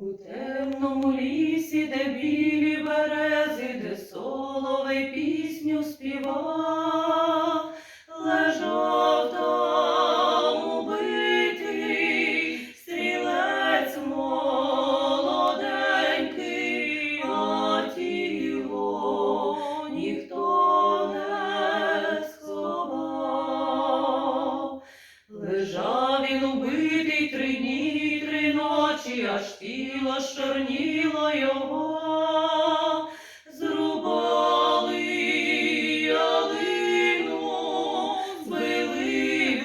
У темному лісі, де білі берези, де соловей пісню аж тіло щорніло його. Зрубали збили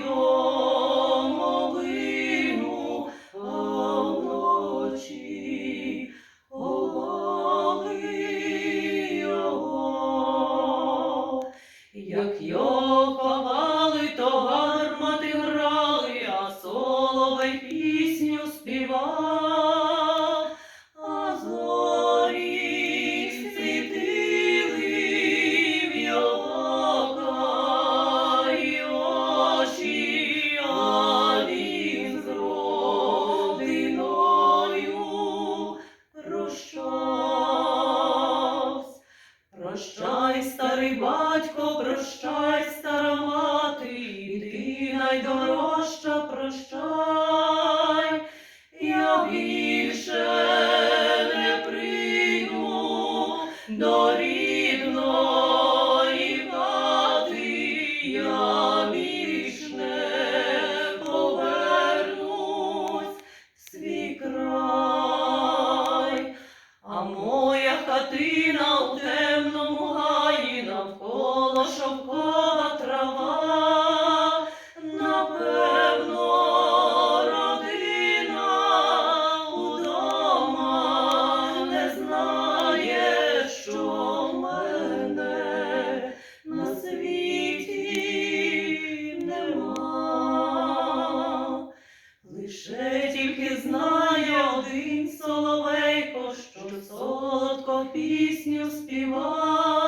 а вночі ховали його. Як його ховали, то гармати грали, а соловей пісню співав, Прощай, старий батько, прощай, стара мати, і ти найдорожча, прощай, я більше не прийму до рідної шовкова трава, напевно, родина удома не знає, що мене на світі нема. Лише тільки знає один соловейко, що солодко пісню співає.